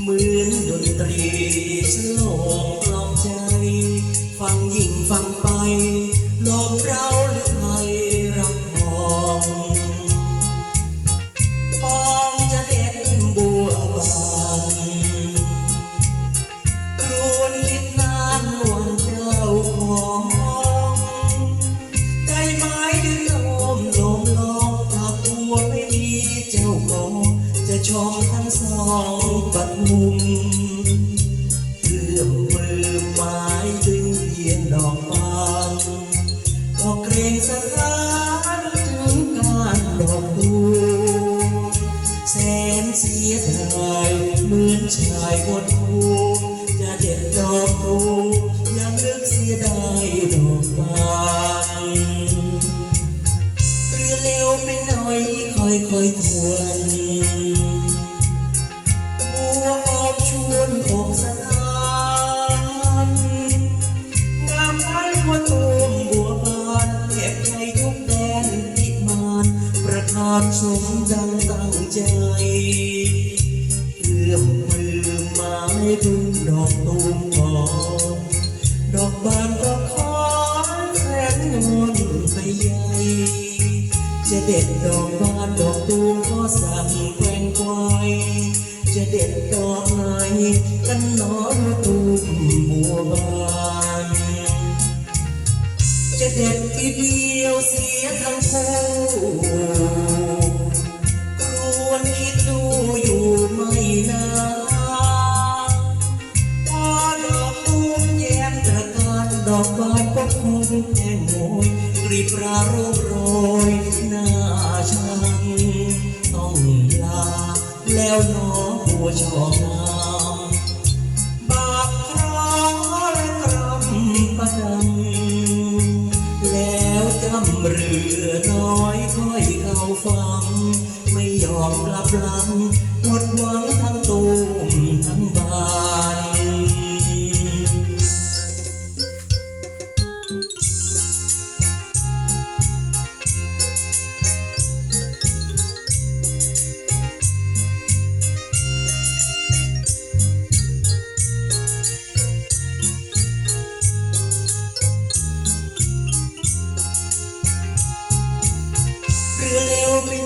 เหมือนดนตรีฉลองลอมใจ ฟังยิ่งฟังไปลมเรา ชมทั้งสองปัดมุมเรื่อมมือไม้ดึงเพียนดอกบานก็เกรงสะร้า ประทานสมดังตั้งใจเอื้อมมือไม้ดึงดอกตูมทองดอกบานด จะเด็ดอีเดียวเสียทั้งคู่ครวนคิดดูอยู่ไม่นานพอดอกตูมแย้มตระการดอกบานก็คงแห้งโหยกรีบราโรยโรยหน้าชังต้องลาแล้วหนอบัวชองงาำเรือน้อยค่อยเข้าฟัง ไม่ยอมกลับหลังหมดหวัง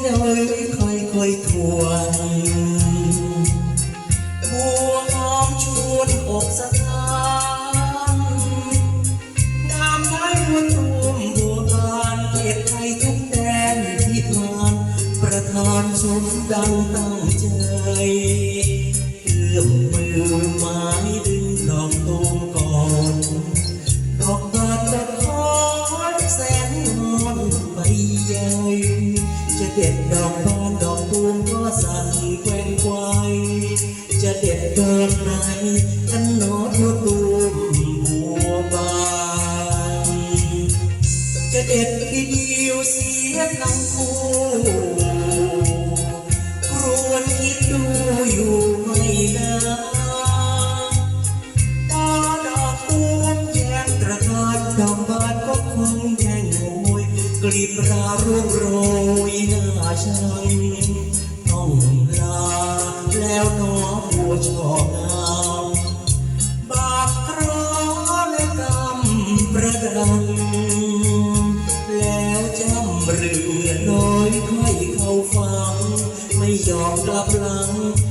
เร็วไปหน่อยค่อยค่อยทวนบัวหอมชวนอกสถานน้ำไหลหัวมบัวบานเก็บไทยทุกแดนที่ผ่านประทานสมดังตั้งใจเอื้อมมือไม้ดึงด กันหนอดัวตูมบัวบานจะเด็ดทีเดียวเสียทั้งคู่ครวนคิดดูอยู่ไม่นานพอดอกตูมแย้มตระการดอกบานก็คงแห้งโหยกลีบราร่วงโรยหน้าชังต้องลาแล้วหนอบัวช่องา กลับหลัง